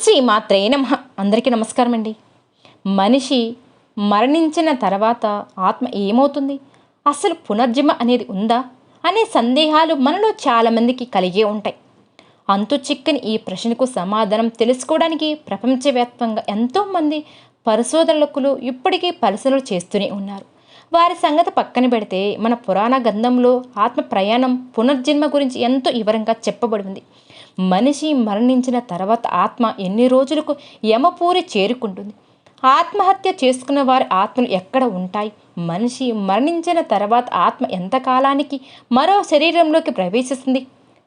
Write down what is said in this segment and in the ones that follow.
శ్రీ మాత్రే నమ. అందరికీ నమస్కారం అండి మనిషి మరణించిన తర్వాత ఆత్మ ఏమవుతుంది? అసలు పునర్జన్మ అనేది ఉందా? అనే సందేహాలు మనలో చాలామందికి కలిగే ఉంటాయి. అంతు చిక్కని ఈ ప్రశ్నకు సమాధానం తెలుసుకోవడానికి ప్రపంచవ్యాప్తంగా ఎంతోమంది పరిశోధనలకులు ఇప్పటికీ పరిశీలనలు చేస్తూనే ఉన్నారు. వారి సంగతి పక్కన పెడితే మన పురాణ గ్రంథంలో ఆత్మ ప్రయాణం పునర్జన్మ గురించి ఎంతో వివరంగా చెప్పబడి ఉంది. మనిషి మరణించిన తర్వాత ఆత్మ ఎన్ని రోజులకు యమపూరి చేరుకుంటుంది? ఆత్మహత్య చేసుకున్న వారి ఆత్మలు ఎక్కడ ఉంటాయి? మనిషి మరణించిన తర్వాత ఆత్మ ఎంతకాలానికి మరో శరీరంలోకి ప్రవేశిస్తుంది?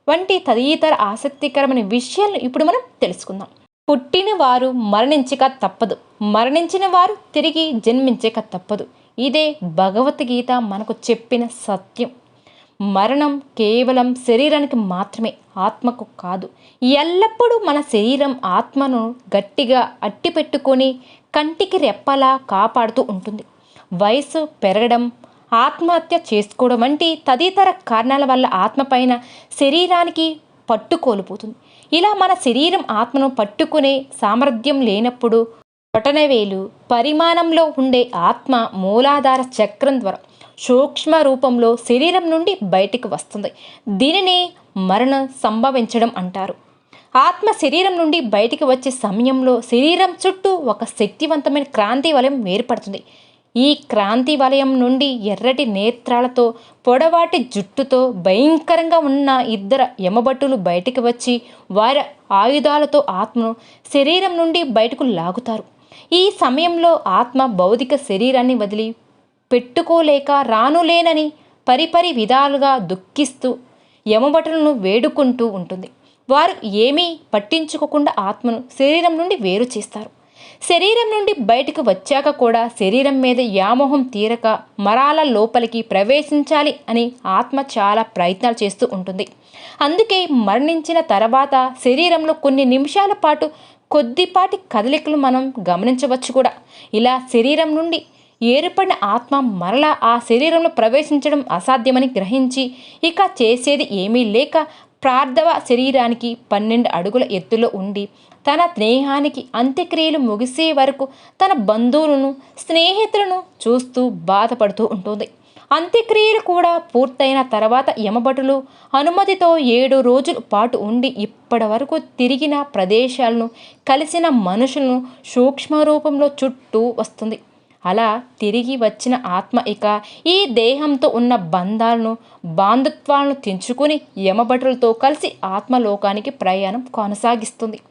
వంటి తదితర ఆసక్తికరమైన విషయాలను ఇప్పుడు మనం తెలుసుకుందాం. పుట్టిన వారు మరణించక తప్పదు. మరణించిన వారు తిరిగి జన్మించక తప్పదు. ఇదే భగవద్గీత మనకు చెప్పిన సత్యం. మరణం కేవలం శరీరానికి మాత్రమే ఆత్మకు కాదు. ఎల్లప్పుడూ మన శరీరం ఆత్మను గట్టిగా అట్టిపెట్టుకొని కంటికి రెప్పలా కాపాడుతూ ఉంటుంది. వయసు పెరగడం ఆత్మహత్య చేసుకోవడం వంటి తదితర కారణాల వల్ల ఆత్మ పైన శరీరానికి పట్టు కోల్పోతుంది. ఇలా మన శరీరం ఆత్మను పట్టుకునే సామర్థ్యం లేనప్పుడు బొటనవేలు పరిమాణంలో ఉండే ఆత్మ మూలాధార చక్రం ద్వారా సూక్ష్మ రూపంలో శరీరం నుండి బయటికి వస్తుంది. దీనిని మరణం సంభవించడం అంటారు. ఆత్మ శరీరం నుండి బయటికి వచ్చే సమయంలో శరీరం చుట్టూ ఒక శక్తివంతమైన క్రాంతి వలయం ఏర్పడుతుంది. ఈ క్రాంతి వలయం నుండి ఎర్రటి నేత్రాలతో పొడవాటి జుట్టుతో భయంకరంగా ఉన్న ఇద్దరు యమభట్టులు బయటికి వచ్చి వారి ఆయుధాలతో ఆత్మను శరీరం నుండి బయటకు లాగుతారు. ఈ సమయంలో ఆత్మ భౌతిక శరీరాన్ని వదిలి పెట్టుకోలేక రానులేనని పరిపరి విధాలుగా దుఃఖిస్తూ యమభటులను వేడుకుంటూ ఉంటుంది. వారు ఏమీ పట్టించుకోకుండా ఆత్మను శరీరం నుండి వేరు చేస్తారు. శరీరం నుండి బయటకు వచ్చాక కూడా శరీరం మీద వ్యామోహం తీరక మరాల లోపలికి ప్రవేశించాలి అని ఆత్మ చాలా ప్రయత్నాలు చేస్తూ ఉంటుంది. అందుకే మరణించిన తర్వాత శరీరంలో కొన్ని నిమిషాల పాటు కొద్దిపాటి కదలికలు మనం గమనించవచ్చు కూడా. ఇలా శరీరం నుండి ఏర్పడిన ఆత్మ మరలా ఆ శరీరంలో ప్రవేశించడం అసాధ్యమని గ్రహించి ఇక చేసేది ఏమీ లేక ప్రార్థవ శరీరానికి పన్నెండు అడుగుల ఎత్తులో ఉండి తన స్నేహానికి అంత్యక్రియలు ముగిసే వరకు తన బంధువులను స్నేహితులను చూస్తూ బాధపడుతూ ఉంటుంది. అంత్యక్రియలు కూడా పూర్తయిన తర్వాత యమభటులు అనుమతితో ఏడు రోజుల పాటు ఉండి ఇప్పటి వరకు తిరిగిన ప్రదేశాలను కలిసిన మనుషులను సూక్ష్మ రూపంలో చుట్టూ వస్తుంది. అలా తిరిగి వచ్చిన ఆత్మ ఇక ఈ దేహంతో ఉన్న బంధాలను బాంధత్వాలను తెంచుకుని యమభటులతో కలిసి ఆత్మలోకానికి ప్రయాణం కొనసాగిస్తుంది.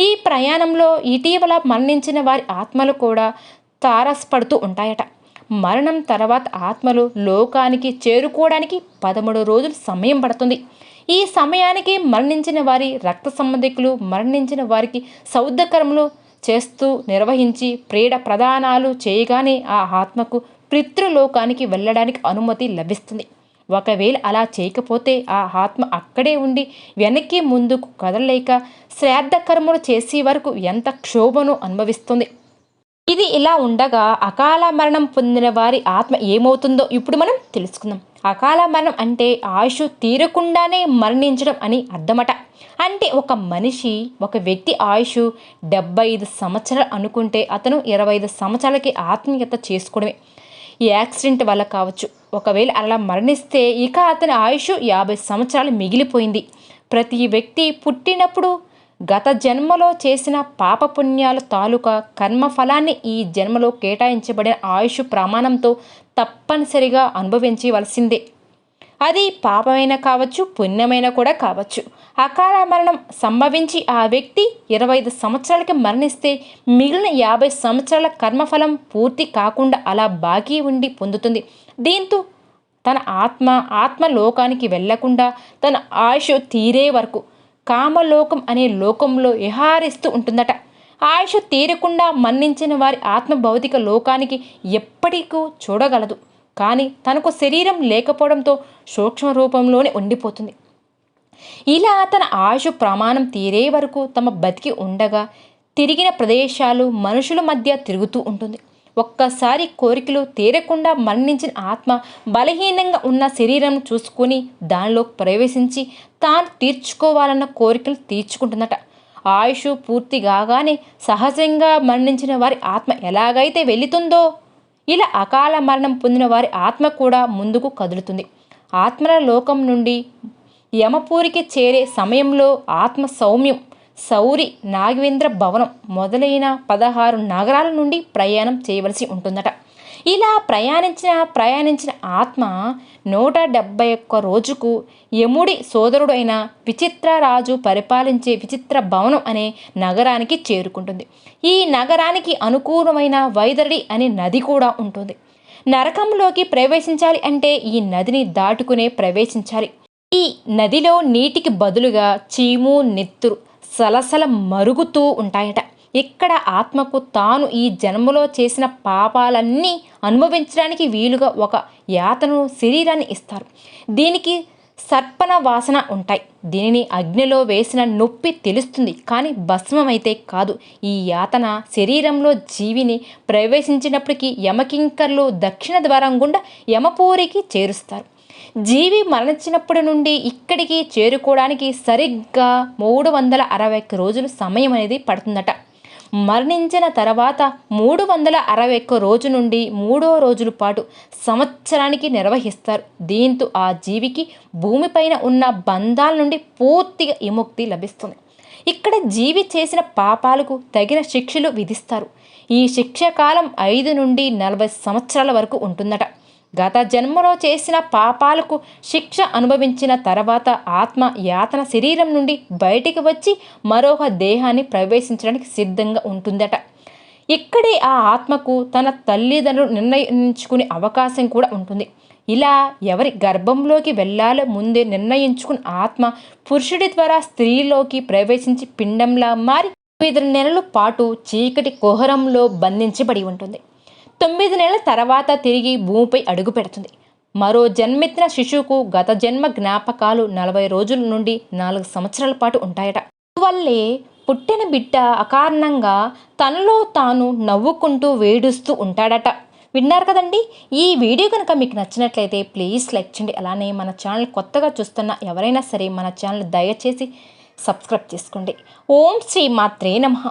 ఈ ప్రయాణంలో ఇటీవల మరణించిన వారి ఆత్మలు కూడా తారసపడుతూ ఉంటాయట. మరణం తర్వాత ఆత్మలు లోకానికి చేరుకోవడానికి పదమూడు రోజులు సమయం పడుతుంది. ఈ సమయానికి మరణించిన వారి రక్త సంబంధికులు మరణించిన వారికి సౌద్యకరములు చేస్తూ నిర్వహించి ప్రీడ ప్రదానాలు చేయగానే ఆ ఆత్మకు పితృలోకానికి వెళ్ళడానికి అనుమతి లభిస్తుంది. ఒకవేళ అలా చేయకపోతే ఆ ఆత్మ అక్కడే ఉండి వెనక్కి ముందుకు కదలలేక శ్రాద్ధ కర్మలు చేసే వరకు ఎంత క్షోభను అనుభవిస్తుంది. ఇది ఇలా ఉండగా అకాల మరణం పొందిన వారి ఆత్మ ఏమవుతుందో ఇప్పుడు మనం తెలుసుకుందాం. అకాల మరణం అంటే ఆయుష్ తీరకుండానే మరణించడం అని అర్థమట. అంటే ఒక మనిషి ఒక వ్యక్తి ఆయుష్ డెబ్బై ఐదు సంవత్సరాలు అనుకుంటే అతను ఇరవై ఐదు సంవత్సరాలకి ఆత్మీయత చేసుకోవడమే. ఈ యాక్సిడెంట్ వల్ల కావచ్చు. ఒకవేళ అలా మరణిస్తే ఇక అతని ఆయుష్ యాభై సంవత్సరాలు మిగిలిపోయింది. ప్రతి వ్యక్తి పుట్టినప్పుడు గత జన్మలో చేసిన పాపపుణ్యాల తాలూకా కర్మఫలాన్ని ఈ జన్మలో కేటాయించబడిన ఆయుష్ ప్రమాణంతో తప్పనిసరిగా అనుభవించవలసిందే. అది పాపమైన కావచ్చు పుణ్యమైన కూడా కావచ్చు. అకాల మరణం సంభవించి ఆ వ్యక్తి ఇరవై ఐదు సంవత్సరాలకి మరణిస్తే మిగిలిన యాభై సంవత్సరాల కర్మఫలం పూర్తి కాకుండా అలా బాకీ ఉండి పొందుతుంది. దీంతో తన ఆత్మ ఆత్మ లోకానికి వెళ్ళకుండా తన ఆయుష్ తీరే వరకు కామలోకం అనే లోకంలో విహారిస్తూ ఉంటుందట. ఆయుష్ తీరకుండా మన్నించిన వారి ఆత్మ భౌతిక లోకానికి ఎప్పటికూ చూడగలదు. కానీ తనకు శరీరం లేకపోవడంతో సూక్ష్మ రూపంలోనే ఉండిపోతుంది. ఇలా తన ఆయుష్ ప్రమాణం తీరే వరకు తమ బతికి ఉండగా తిరిగిన ప్రదేశాలు మనుషుల మధ్య తిరుగుతూ ఉంటుంది. ఒక్కసారి కోరికలు తీరకుండా మరణించిన ఆత్మ బలహీనంగా ఉన్న శరీరం చూసుకొని దానిలో ప్రవేశించి తాను తీర్చుకోవాలన్న కోరికలు తీర్చుకుంటుందట. ఆయుష్ పూర్తి కాగానే సహజంగా మరణించిన వారి ఆత్మ ఎలాగైతే వెళుతుందో ఇలా అకాల మరణం పొందిన వారి ఆత్మ కూడా ముందుకు కదులుతుంది. ఆత్మల లోకం నుండి యమపూరికి చేరే సమయంలో ఆత్మ సౌమ్యం సౌరి నాగవేంద్ర భవనం మొదలైన పదహారు నగరాల నుండి ప్రయాణం చేయవలసి ఉంటుందట. ఇలా ప్రయాణించిన ప్రయాణించిన ఆత్మ నూట డెబ్బై ఒక్క రోజుకు యముడి సోదరుడు అయిన విచిత్రరాజు పరిపాలించే విచిత్ర భవనం అనే నగరానికి చేరుకుంటుంది. ఈ నగరానికి అనుకూలమైన వైదరడి అనే నది కూడా ఉంటుంది. నరకంలోకి ప్రవేశించాలి అంటే ఈ నదిని దాటుకునే ప్రవేశించాలి. ఈ నదిలో నీటికి బదులుగా చీము నెత్తురు సలసల మరుగుతూ ఉంటాయట. ఇక్కడ ఆత్మకు తాను ఈ జన్మలో చేసిన పాపాలన్నీ అనుభవించడానికి వీలుగా ఒక యాతను శరీరాన్ని ఇస్తారు. దీనికి సర్పణ వాసన ఉంటాయి. దీనిని అగ్నిలో వేసిన నొప్పి తెలుస్తుంది. కానీ భస్మమైతే కాదు. ఈ యాతన శరీరంలో జీవిని ప్రవేశించినప్పటికీ యమకింకర్లు దక్షిణ ద్వారం గుండా యమపూరికి చేరుస్తారు. జీవి మరణించినప్పటి నుండి ఇక్కడికి చేరుకోవడానికి సరిగ్గా మూడు వందల అరవై ఒక్క రోజులు సమయం అనేది పడుతుందట. మరణించిన తర్వాత మూడు వందల అరవై ఒక్క రోజు నుండి మూడో రోజుల పాటు సంవత్సరానికి నిర్వహిస్తారు. దీంతో ఆ జీవికి భూమిపైన ఉన్న బంధాల నుండి పూర్తిగా విముక్తి లభిస్తుంది. ఇక్కడ జీవి చేసిన పాపాలకు తగిన శిక్షలు విధిస్తారు. ఈ శిక్ష కాలం ఐదు నుండి నలభై సంవత్సరాల వరకు ఉంటుందట. గత జన్మలో చేసిన పాపాలకు శిక్ష అనుభవించిన తర్వాత ఆత్మ యాతన శరీరం నుండి బయటికి వచ్చి మరొక దేహాన్ని ప్రవేశించడానికి సిద్ధంగా ఉంటుందట. ఇక్కడే ఆ ఆత్మకు తన తల్లిదండ్రులు నిర్ణయించుకునే అవకాశం కూడా ఉంటుంది. ఇలా ఎవరి గర్భంలోకి వెళ్ళాలో ముందే నిర్ణయించుకున్న ఆత్మ పురుషుడి ద్వారా స్త్రీలోకి ప్రవేశించి పిండంలా మారి తొమ్మిది నెలల పాటు చీకటి కుహరంలో బంధించబడి ఉంటుంది. తొమ్మిది నెలల తర్వాత తిరిగి భూమిపై అడుగు పెడుతుంది. మరో జన్మెత్తిన శిశువుకు గత జన్మ జ్ఞాపకాలు నలభై రోజుల నుండి నాలుగు సంవత్సరాల పాటు ఉంటాయట. అందువల్లే పుట్టిన బిడ్డ అకారణంగా తనలో తాను నవ్వుకుంటూ వేడుస్తూ ఉంటాడట. విన్నారు కదండి? ఈ వీడియో కనుక మీకు నచ్చినట్లయితే ప్లీజ్ లైక్ చేయండి. అలానే మన ఛానల్ కొత్తగా చూస్తున్న ఎవరైనా సరే మన ఛానల్ దయచేసి సబ్స్క్రైబ్ చేసుకోండి. ఓం శ్రీ మాత్రే నమః.